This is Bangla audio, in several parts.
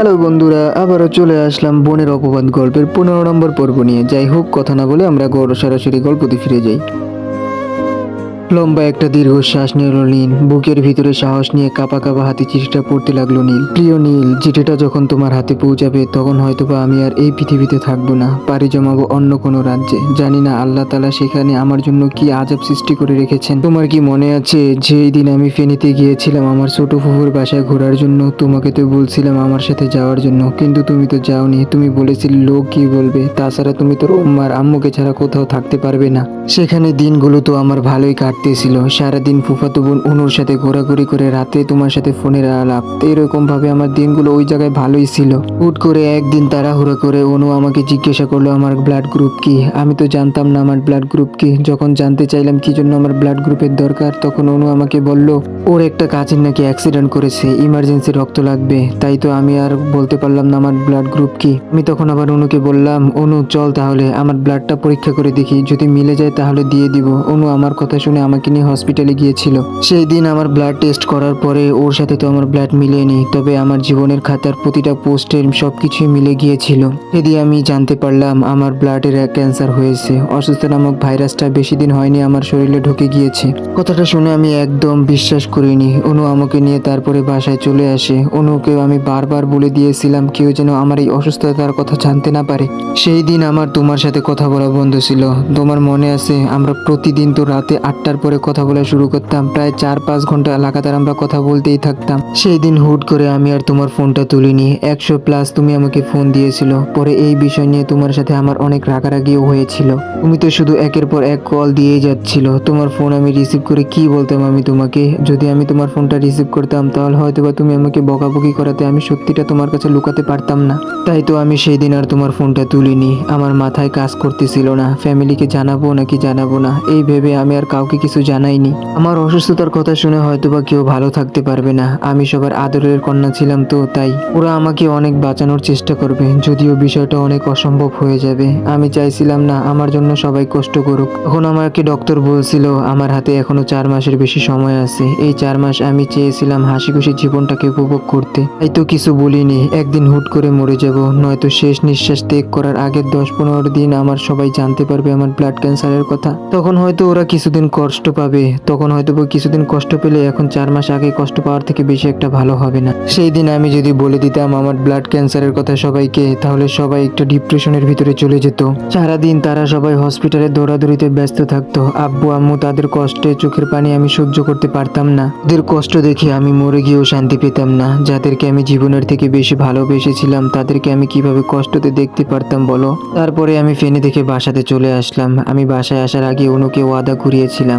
হ্যালো বন্ধুরা, আবারও চলে আসলাম বনের অপবাদ গল্পের পনেরো নম্বর পর্ব নিয়ে। যাই হোক, কথা না বলে আমরা গড় সরাসরি গল্পতে ফিরে যাই। লম্বা একটা দীর্ঘশ্বাস নিল নীল। বুকের ভিতরে সাহস নিয়ে কাপা কাপা হাতে চিঠিটা পড়তে লাগল নীল। প্রিয় নীল, চিঠিটা যখন তোমার হাতে পৌঁছাবে, তখন হয়তোবা আমি আর এই পৃথিবীতে থাকব না। পাড়ি জমাবো অন্য কোনো রাজ্যে। জানি না আল্লাহ তালা সেখানে আমার জন্য কি আজব সৃষ্টি করে রেখেছেন। তোমার কি মনে আছে, যেই দিন আমি ফেনীতে গিয়েছিলাম, আমার ছোট ফুফুর বাসায় ঘোরার জন্য, তোমাকে তো বলছিলাম আমার সাথে যাওয়ার জন্য, কিন্তু তুমি তো যাওনি। তুমি বলেছিলে, লোক কি বলবে? তাছাড়া তুমি তোর উম্মার আম্মুকে ছাড়া কোথাও থাকতে পারবে না। সেখানে দিনগুলো তো আমার ভালোই কাটতেছিল সারাদিন ফুফাতো বোন অনুর সাথে ঘোরাঘুরি করে রাতে তোমার সাথে ফোনের আলাপ। তো এরকম ভাবে আমার দিনগুলো ওই জায়গায় ভালোই ছিল। হুট করে একদিন তাড়াহুড়ো করে অনু আমাকে জিজ্ঞাসা করল, আমার ব্লাড গ্রুপ কি? আমি তো জানতাম না আমার ব্লাড গ্রুপ কি। যখন জানতে চাইলাম কি জন্য আমার ব্লাড গ্রুপের দরকার, তখন অনু আমাকে বলল, ওর একটা কাজের নাকি অ্যাক্সিডেন্ট করেছে ইমার্জেন্সি রক্ত লাগবে। তাই তো আমি আর বলতে পারলাম না আমার ব্লাড গ্রুপ কি। আমি তখন আবার অনুকে বললাম, অনু, চল তাহলে, আমার ব্লাডটা পরীক্ষা করে দেখি। যদি মিলে যায় তাহলে দিয়ে দিব। অনু আমার কথা শুনে আমাকে নিয়ে হসপিটালে গিয়েছিল। সেই দিন আমার ব্লাড টেস্ট করার পরে ওর সাথে তো আমার ব্লাড মিলেনি, তবে আমার জীবনের খাতার প্রতিটা পোস্টের সবকিছুই মিলে গিয়েছিল। সেদিন আমি জানতে পারলাম আমার ব্লাডের ক্যান্সার হয়েছে। অসুস্থ নামক ভাইরাসটা বেশি দিন হয়নি আমার শরীরে ঢুকে গিয়েছে। কথাটা শুনে আমি একদম বিশ্বাস করিনি। অনু আমাকে নিয়ে তারপরে বাসায় চলে আসে। অনুকে আমি বারবার বলে দিয়েছিলাম কেউ যেন আমার এই অসুস্থতার কথা জানতে না পারে। সেই দিন আমার তোমার সাথে কথা বলা বন্ধ ছিল। তোমার মনে আছে, আমরা প্রতিদিন তো রাতে আটটার পরে কথা বলা শুরু করতাম। প্রায় চার, পাঁচ ঘণ্টা লাগাতার আমরা কথা বলতেই থাকতাম। সেই দিন হুট করে আমি আর তোমার ফোনটা তুলিনি। একশো প্লাস তুমি আমাকে ফোন দিয়েছিল। পরে এই বিষয় নিয়ে তোমার সাথে আমার অনেক রাগারাগিও হয়েছিল। তুমি তো শুধু একের পর এক কল দিয়েই যাচ্ছিল। তোমার ফোন আমি রিসিভ করে কি বলতাম আমি তোমাকে? যদি আমি তোমার ফোনটা রিসিভ করতাম, তাহলে হয়তো বা তুমি আমাকে বকাবকি করাতে আমি সত্যিটা তোমার কাছে লুকাতে পারতাম না। তাই তো আমি সেই দিন আর তোমার ফোনটা তুলিনি। আমার মাথায় কাজ করতেছিল না। ফ্যামিলিকে জানাব নাকি জানাব না? এই ভেবে আমি আর কাউকে কিছু জানাইনি। আমার অসুস্থতার কথা শুনে হয়তো বা কেউ ভালো থাকতে পারবে না। আমি সবার আদরের কন্যা ছিলাম তো, তাই ওরা আমাকে অনেক বাঁচানোর চেষ্টা করবে, যদিও বিষয়টা অনেক অসম্ভব হয়ে যাবে। আমি চাইছিলাম না, আমার জন্য সবাই কষ্ট করুক। তখন আমাকে ডক্টর বলছিল, আমার হাতে এখনও চার মাসের বেশি সময় আছে। এই চার মাস আমি চেয়েছিলাম হাসি খুশি জীবনটাকে উপভোগ করতে। তাই তো কিছু বলিনি, একদিন হুট করে মরে যাব। নয়তো শেষ নিঃশ্বাস ত্যাগ করার আগের দশ পনেরো দিন আমার সবাই জানতে পারবে আমার ব্লাড ক্যান্সারের কথা। তখন হয়তো ওরা কিছুদিন কষ্ট পাবে, তখন হয়তো কিছুদিন কষ্ট পেলে এখন চার মাস আগে কষ্ট পাওয়ার থেকে বেশি একটা ভালো হবে না। সেই দিন আমি যদি বলে দিতাম আমার ব্লাড ক্যান্সারের কথা সবাইকে, তাহলে সবাই একটা ডিপ্রেশনের ভিতরে চলে যেত। সারাদিন তারা সবাই হসপিটালে দৌড়াদৌড়িতে ব্যস্ত থাকতো। আব্বু, আম্মু তাদের কষ্টে চোখের পানি আমি সহ্য করতে পারতাম না। ওদের কষ্ট দেখে আমি মরে গিয়েও শান্তি পেতাম না। যাদেরকে আমি জীবনের থেকে বেশি ভালোবেসেছিলাম, তাদেরকে আমি কীভাবে কষ্টতে দেখতে পারতাম বলো? তারপরে আমি ফেনে থেকে বাসাতে চলে আসলাম। আমি বাসায় আসার আগে অনুকে ওয়াদা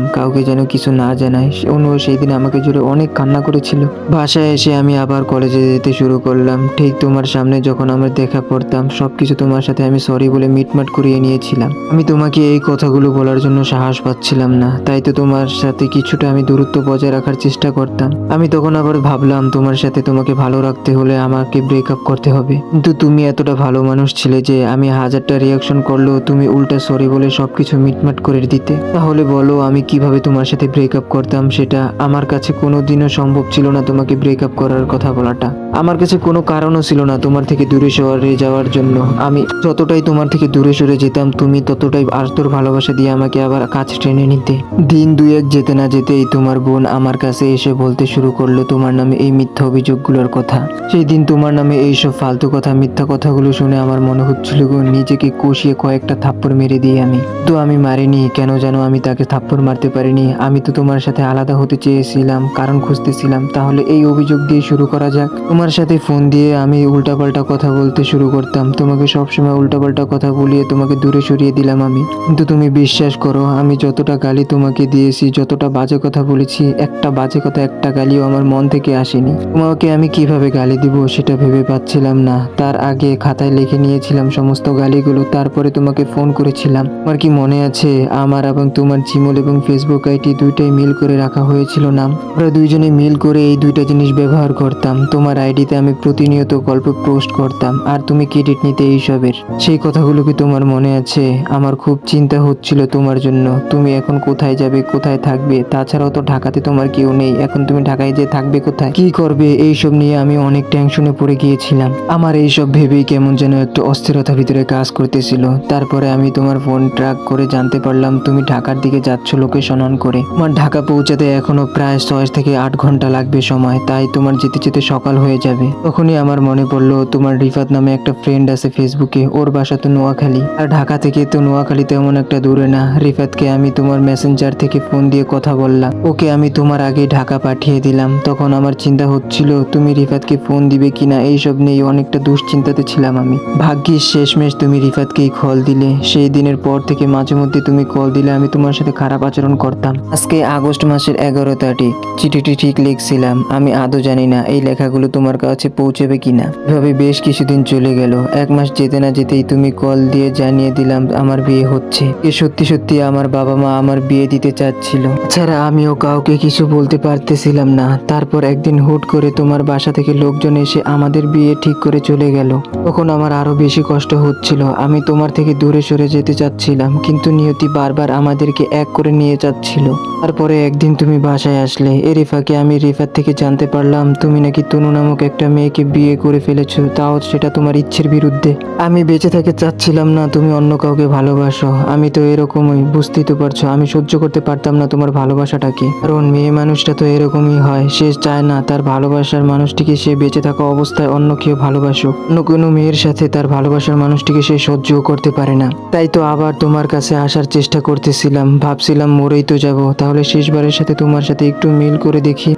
করিয়েছিলাম কাউকে যেন কিছু না জানায় অনু সেই দিন আমাকে জুড়ে অনেক কান্না করেছিল। বাসায় এসে আমি আবার কলেজে যেতে শুরু করলাম। ঠিক তোমার সামনে যখন আমরা দেখা পড়তাম সবকিছু তোমার সাথে আমি সরি বলে মিটমাট করিয়ে নিয়েছিলাম। আমি তোমাকে এই কথাগুলো বলার জন্য সাহস পাচ্ছিলাম না। তাই তো তোমার সাথে কিছুটা আমি দূরত্ব বজায় রাখার চেষ্টা করতাম। আমি তখন আবার ভাবলাম, তোমার সাথে তোমাকে ভালো রাখতে হলে আমাকে ব্রেকআপ করতে হবে। কিন্তু তুমি এতটা ভালো মানুষ ছিলে যে আমি হাজারটা রিয়াকশন করলেও তুমি উল্টা সরি বলে সবকিছু মিটমাট করে দিতে। তাহলে বলো, আমি কীভাবে তোমার সাথে ব্রেকআপ করতাম সেটা আমার কাছে কোনোদিনও সম্ভব ছিল না তোমাকে ব্রেকআপ করার কথা বলাটা। আমার কাছে কোনো কারণও ছিল না তোমার থেকে দূরে সরে যাওয়ার জন্য। আমি যতটাই তোমার থেকে দূরে সরে যেতাম, তুমি ততটাই আর্তর ভালোবাসা দিয়ে আমাকে আবার কাছে টেনে নিতে। দিন দুয়েক যেতে না যেতেই তোমার বোন আমার কাছে এসে বলতে শুরু করল, তোমার নামে এই মিথ্যা অভিযোগগুলোর কথা। সেই দিন তোমার নামে এইসব ফালতু কথা, মিথ্যা কথাগুলো শুনে আমার মনে হচ্ছিল নিজেকে কষিয়ে কয়েকটা থাপ্পড় মেরে দিই আমি। তো আমি মারিনি, কেন যেন আমি তাকে থাপ্পড় মারতে পারিনি। আমি তো তোমার সাথে আলাদা হতে চেয়েছিলাম, কারণ খুঁজতেছিলাম। তাহলে এই অভিযোগ দিয়ে শুরু করা যাক। তোমার সাথে ফোন দিয়ে আমি উল্টাপাল্টা কথা বলতে শুরু করতাম। তোমাকে সবসময় উল্টাপাল্টা কথা বলিয়ে তোমাকে দূরে সরিয়ে দিলাম আমি। কিন্তু তুমি বিশ্বাস করো, আমি যতটা গালি তোমাকে দিয়েছি, যতটা বাজে কথা বলেছি, একটা বাজে কথা, একটা গালিও আমার মন থেকে আসেনি। তোমাকে আমি কীভাবে গালি দিব সেটা ভেবে পাচ্ছিলাম না। তার আগে খাতায় লিখে নিয়েছিলাম সমস্ত গালিগুলো, তারপরে তোমাকে ফোন করেছিলাম। আমার কি মনে আছে? আমার এবং তোমার জিমল এবং ফেসবুক আইটি দুইটাই মিল করে রাখা হয়েছিল নাম। আমরা দুইজনে মিল করে এই দুইটা জিনিস ব্যবহার করতাম। তোমার আইডিতে আমি প্রতিনিয়ত গল্প পোস্ট করতাম। আর তুমি ক্রেডিট নিতে এইসবের? সেই কথাগুলো কি তোমার মনে আছে? আমার খুব চিন্তা হচ্ছিল তোমার জন্য। তুমি এখন কোথায় যাবে, কোথায় থাকবে? তাছাড়াও তো ঢাকাতে তোমার কেউ নেই। এখন তুমি ঢাকায় যে থাকবে কোথায়? কি করবে? এইসব নিয়ে আমি অনেক টেনশনে পড়ে গিয়েছিলাম। আমার এইসব ভেবেই কেমন যেন একটু অস্থিরতা ভিতরে কাজ করতেছিল। তারপরে আমি তোমার ফোন ট্র্যাক করে জানতে পারলাম, তুমি ঢাকার দিকে যাচ্ছ লোকেশন অন করে। তোমার ঢাকা পৌঁছাতে এখনও প্রায় ছয় থেকে আট ঘণ্টা লাগবে সময়, তাই তোমার যেতে যেতে সকাল হয়ে যাবে। তখনই আমার মনে পড়ল, তোমার রিফাত নামে একটা ফ্রেন্ড আছে ফেসবুকে ওর বাসা তো নোয়াখালী। আর ঢাকা থেকে তো নোয়াখালী তেমন একটা দূরে না। রিফাতকে আমি তোমার মেসেঞ্জার থেকে ফোন দিয়ে কথা বললাম। ওকে আমি তোমার আগে ঢাকা পাঠিয়ে দিলাম। তখন আমার চিন্তা হচ্ছিল, তুমি রিফাতকে ফোন দিবে কিনা, এইসব নিয়ে অনেকটা দুশ্চিন্তাতে ছিলাম আমি। ভাগ্যিস শেষমেশ তুমি রিফাতকেই কল দিলে। সেই দিনের পর থেকে মাঝে মধ্যে তুমি কল দিলে, আমি তোমার সাথে খারাপ আচরণ করতাম। আজকে আগস্ট মাসের এগারো তারিখ। চিঠিটি ঠিক লিখছিলাম। আমি আদৌ জানি না এই লেখাগুলো তোমার কাছে পৌঁছাবে কিনা। এভাবে বেশ কিছুদিন চলে গেল। এক মাস যেতে না যেতেই তুমি কল দিয়ে জানিয়ে দিলাম আমার বিয়ে হচ্ছে। এ সত্যি সত্যি আমার বাবা মা আমার বিয়ে দিতে চাচ্ছিল। ছাড়া আমিও কাউকে কিছু বলতে পারতেছিলাম না। তারপর একদিন হুট করে তোমার বাসা থেকে লোকজন এসে আমাদের বিয়ে ঠিক করে চলে গেল। তখন আমার আরও বেশি কষ্ট হচ্ছিল। আমি তোমার থেকে দূরে সরে যেতে চাচ্ছিলাম। কিন্তু নিয়তি বারবার আমাদেরকে এক করে নিয়ে যাচ্ছিল। তারপরে একদিন তুমি বাসায় আসলে। এ রিফাকে আমি রিফার থেকে জানতে পারলাম, তুমি নাকি তনু নামক একটা মেয়েকে বিয়ে করে ফেলেছো। তাও সেটা তোমার ইচ্ছের বিরুদ্ধে। আমি বেঁচে থাকতে চাচ্ছিলাম না, তুমি অন্য কাউকে ভালোবাসো। আমি তো এরকমই, বুঝতেই তো পারছ, আমি সহ্য করতে পারতাম না তোমার ভালোবাসাটাকে। কারণ মেয়ে মানুষটা তো এরকমই হয়, সে চায় না তার ভালোবাসার মানুষটিকে সে বেঁচে থাকা অবস্থায় অন্য কেউ ভালোবাসুক। অন্য কোনো মেয়ের সাথে তার ভালোবাসার মানুষটিকে সে সহ্যও করতে পারে না। তাই তো আবার তোমার কাছে আসার চেষ্টা করতেছিলাম, ভাবছিলাম মরেই তো যাব। তাহলে শেষবারের সাথে তোমার সাথে একটু মিল করে দেখি।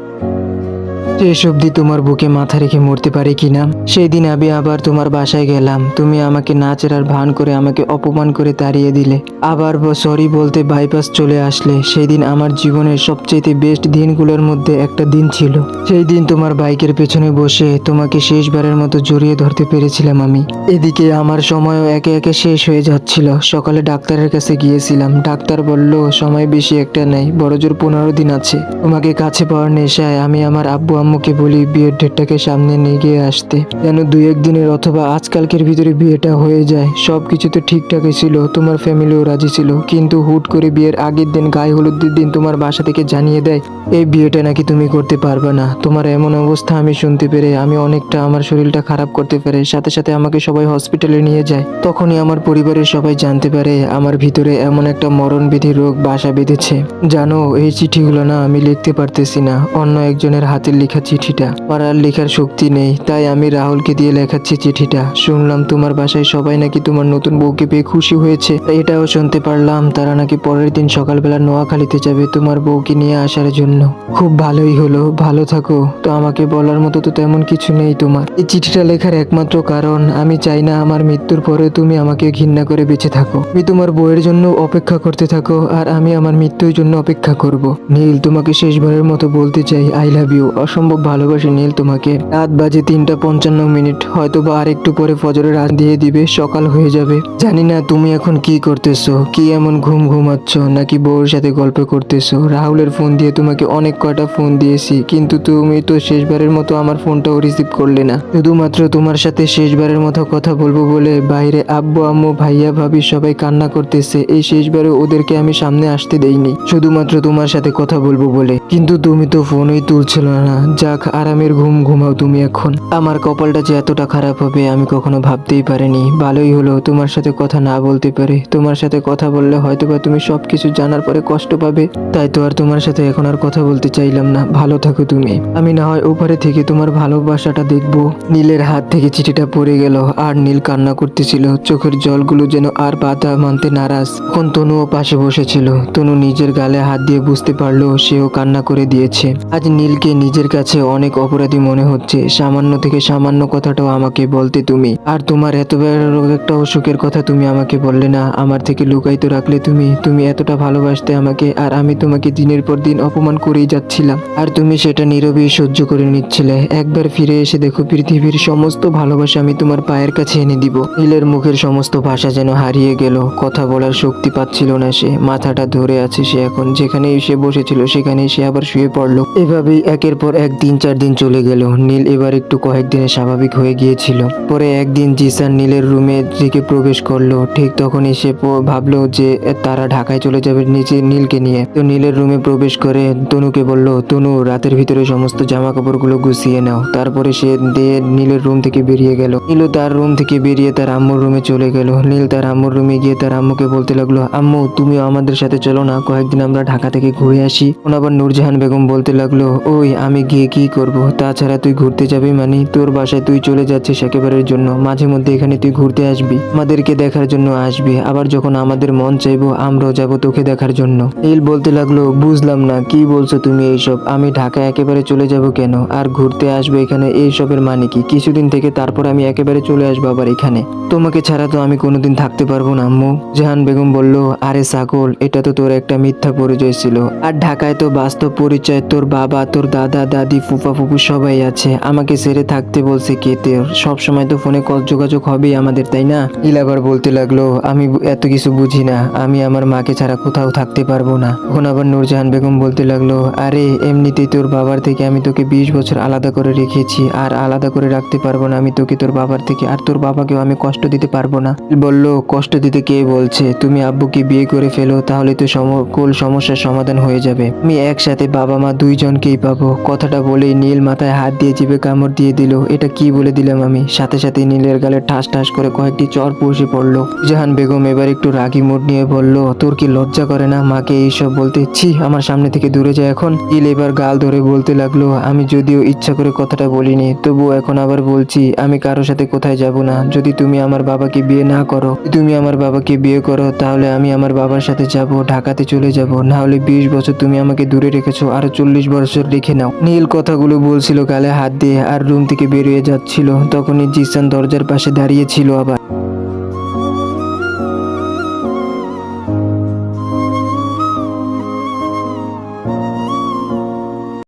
শেষ অবধি তোমার বুকে মাথা রেখে মরতে পারে কিনা? সেই দিন আমি আবার তোমার বাসায় গেলাম। তুমি আমাকে না চেরার ভান করে আমাকে অপমান করে তাড়িয়ে দিলে। আবার সরি বলতে বাইপাস চলে আসলে। সেই দিন আমার জীবনের সবচেয়ে বেস্ট দিনগুলোর মধ্যে একটা দিন ছিল। সেই দিন তোমার বাইকের পেছনে বসে তোমাকে শেষবারের মতো জড়িয়ে ধরতে পেরেছিলাম আমি। এদিকে আমার সময়ও একে একে শেষ হয়ে যাচ্ছিল। সকালে ডাক্তারের কাছে গিয়েছিলাম। ডাক্তার বলল, সময় বেশি একটা নেই। বড় জোর পনেরো দিন আছে। তোমাকে কাছে পাওয়ার নেশায় আমি আমার আব্বু আম্মুকে বলি, বিয়ের ডেটটাকে সামনে নিয়ে গিয়ে আসতে। যেন দুই একদিনের অথবা আজকালকের ভিতরে বিয়েটা হয়ে যায়। সব কিছু তো ঠিকঠাকই ছিল, তোমার ফ্যামিলিও রাজি ছিল। কিন্তু হুট করে বিয়ের আগের দিন গায়ে হলুদের দিন তোমার বাসা থেকে জানিয়ে দেয়, এই বিয়েটা নাকি তুমি করতে পারবে না। তোমার এমন অবস্থা আমি শুনতে পেরে, আমি অনেকটা আমার শরীরটা খারাপ করতে পারে, সাথে সাথে আমাকে সবাই হসপিটালে নিয়ে যায়। তখনই আমার পরিবারের সবাই জানতে পারে, আমার ভিতরে এমন একটা মরণবিধি রোগ বাসা বেঁধেছে। জানো, এই চিঠিগুলো না আমি লিখতে পারতেছি না। অন্য একজনের হাতের লেখা চিঠিটা। আমার আর লেখার শক্তি নেই, তাই আমি রাহুলকে দিয়ে লেখাচ্ছি চিঠিটা। শুনলাম তোমার বাসায় সবাই নাকি তোমার নতুন বউকে পেয়ে খুশি হয়েছে। এটাও শুনতে পারলাম, তারা নাকি পরের দিন সকালবেলা নোয়াখালীতে যাবে তোমার বউকে নিয়ে আসার জন্য। খুব ভালোই হলো, ভালো থাকো। তো আমাকে বলার মতো তো তেমন কিছু নেই তোমার। এই চিঠিটা লেখার একমাত্র কারণ, আমি চাই না আমার মৃত্যুর পরে তুমি আমাকে ঘৃণা করে বেঁচে থাকো। তুমি তোমার বউয়ের জন্য অপেক্ষা করতে থাকো, আর আমি আমার মৃত্যুর জন্য অপেক্ষা করব। নীল, তোমাকে শেষবারের মতো বলতে চাই আই লাভ ইউ অসম্ভব ভালোবাসি, নীল তোমাকে। রাত বাজে তিনটা পঞ্চান্ন মিনিট হয়তো বা আর একটু পরে ফজরের রাত দিয়ে দিবে, সকাল হয়ে যাবে। জানি না তুমি এখন কি করতেছো, কি এমন ঘুম ঘুমাচ্ছ, নাকি বউর সাথে গল্প করতেছো। রাহুলের ফোন দিয়ে তোমাকে অনেক কয়টা ফোন দিয়েছি, কিন্তু তুমি তো শেষবারের মতো আমার ফোনটাও রিসিভ করলে না। শুধুমাত্র তোমার সাথে শেষবারের মতো কথা বলব বলে বাইরে আব্বু, আম্মু, ভাইয়া, ভাবি সবাই কান্না করতেছে। এই শেষবারে ওদেরকে আমি সামনে আসতে দেইনি, শুধুমাত্র তোমার সাথে কথা বলব বলে। কিন্তু তুমি তো ফোনই তুলছিল না। যাক, আরামের ঘুম ঘুমাও তুমি এখন। আমার কপালটা যে এতটা খারাপ হবে আমি কখনো ভাবতেই পারিনি। ভালোই হলো তোমার সাথে কথা না বলতে পারে। তোমার সাথে কথা বললে হয়তোবা তুমি সবকিছু জানার পরে কষ্ট পাবে। তাই তো আর তোমার সাথে এখন আর কথা বলতে চাইলাম না। ভালো থাকো তুমি। আমি না হয় ওপারে থেকে তোমার ভালোবাসাটা দেখব। নীলের হাত থেকে চিঠিটা পড়ে গেল। আর নীল কান্না করতেছিল। চোখের জলগুলো যেন আর বাধা মানতে নারাজ। তখন তনুও পাশে বসেছিল। তনু নিজের গালে হাত দিয়ে বুঝতে পারল, সেও কান্না করে দিয়েছে। আজ নীলকে নিজের কাছে কাছে অনেক অপরাধী মনে হচ্ছে। সামান্য থেকে সামান্য কথাটাও আমাকে বলতে তুমি। আর তোমার এত বড় একটা অসুখের কথা তুমি আমাকে বললে না। আমার থেকে লুকাইতে রাখলে তুমি। তুমি এতটা ভালোবাসতে আমাকে, আর আমি তোমাকে দিনের পর দিন অপমান করেই যাচ্ছিলাম। আর তুমি সেটা নীরবেই সহ্য করে নিচ্ছিলে। একবার ফিরে এসে দেখো, পৃথিবীর সমস্ত ভালোবাসা আমি তোমার পায়ের কাছে এনে দিব। নীলের মুখের সমস্ত ভাষা যেন হারিয়ে গেল। কথা বলার শক্তি পাচ্ছিল না সে। মাথাটা ধরে আছে সে এখন। যেখানেই সে বসেছিল, সেখানেই সে আবার শুয়ে পড়ল। এভাবেই একের পর এক দিন চার দিন চলে গেল। নীল এবার একটু কয়েকদিনে স্বাভাবিক হয়ে গিয়েছিল। পরে একদিন জিসান নীলের রুমে দিকে প্রবেশ করল। ঠিক তখনই সে ভাবলো যে তারা ঢাকায় চলে যাবে নিচে নীলকে নিয়ে। তো নীলের রুমে প্রবেশ করে তনুকে বলল, তনু, রাতের ভিতরে সমস্ত জামা কাপড়গুলো গুছিয়ে নাও। তারপরে সে দিয়ে নীলের রুম থেকে বেরিয়ে গেল। নীলও তার রুম থেকে বেরিয়ে তার আম্মুর রুমে চলে গেল। নীল তার আম্মুর রুমে গিয়ে তার আম্মুকে বলতে লাগল, আম্মু, তুমিও আমাদের সাথে চলো না, কয়েকদিন আমরা ঢাকা থেকে ঘুরে আসি। তখন আবার নূরজাহান বেগম বলতে লাগল, ওই, আমি গিয়ে কি করব? তাছাড়া তুই ঘুরতে যাবি মানে? তোর বাসায় তুই চলে যাচ্ছিস একেবারের জন্য। মাঝে মধ্যে এখানে তুই ঘুরতে আসবি। আমাদেরকে দেখার জন্য আসবি। আবার যখন আমাদের মন চাইব, আমরাও যাব তোকে দেখার জন্য। নীল বলতে লাগল, বুঝলাম না, কি বলছো তুমি এইসব? আমি ঢাকা একেবারে চলে যাব কেন? আর ঘুরতে আসব এখানে এইসবের মানে কি? কিছুদিন থেকে তারপর আমি একেবারে চলে আসব আবার এখানে। তোমাকে ছাড়া তো আমি কোনোদিন থাকতে পারব না, আম্মু। জাহান বেগম বলল, আরে সাকল এটা তো তোর একটা মিথ্যা পরিচয় ছিল। আর ঢাকায় তো বাস্তব পরিচয়, তোর বাবা, তোর দাদা, দাদি ফুফা ফুফু সবাই আছে। আমাকে ছেড়ে থাকতে বলছে কে তোর? সব সময় তো ফোনে কল যোগাযোগ হবেই আমাদের, তাই না? নীল আবার বলতে লাগল, আমি এত কিছু বুঝি না। আমি আমার মাকে ছাড়া কোথাও থাকতে পারব না। তখন আবার নূরজাহান বেগম বলতে লাগল, আরে, এমনিতেই তোর বাবার থেকে আমি তোকে বিশ বছর আলাদা করে রেখেছি, আর আলাদা করে রাখতে পারব না আমি তোকে তোর বাবার থেকে, আর তোর বাবাকেও আমি কষ্ট দিতে পারব না। বলল, কষ্ট দিতে কে বলছে? তুমি আব্বুকে বিয়ে করে ফেলো, তাহলে তো সকল সমস্যার সমাধান হয়ে যাবে। আমি একসাথে বাবা মা দুইজনকেই পাবো। কথাটা বলেই নীল মাথায় হাত দিয়ে জিভে কামড় দিয়ে দিল। এটা কি বলে দিলাম আমি? সাথে সাথে নীলের গালে ঠাস ঠাস করে কয়েকটি চর পৌঁছে পড়ল। জাহান বেগম এবার একটু রাগি মুড নিয়ে বলল, তোর কি লজ্জা করে না? মাকে এইসব বলতে ছি, আমার সামনে থেকে দূরে যায় এখন নীল এবার গাল ধরে বলতে লাগল, আমি যদিও ইচ্ছা করে কথাটা বলিনি তবু এখন আবার বলছি, আমি কারোর সাথে কোথায় যাব না? যদি তুমি আমার বাবাকে বিয়ে না করো, তুমি আমার বাবাকে বিয়ে করো, তাহলে আমি আমার বাবার সাথে যাব, ঢাকাতে চলে যাব। না হলে বিশ বছর তুমি আমাকে দূরে রেখেছো, আরও চল্লিশ বছর রেখে নাও নীল কথাগুলো বলছিল, গালে হাত দিয়ে আর রুম থেকে বেরিয়ে যাচ্ছিল। তখনই জিসান দরজার পাশে দাঁড়িয়েছিল আবার।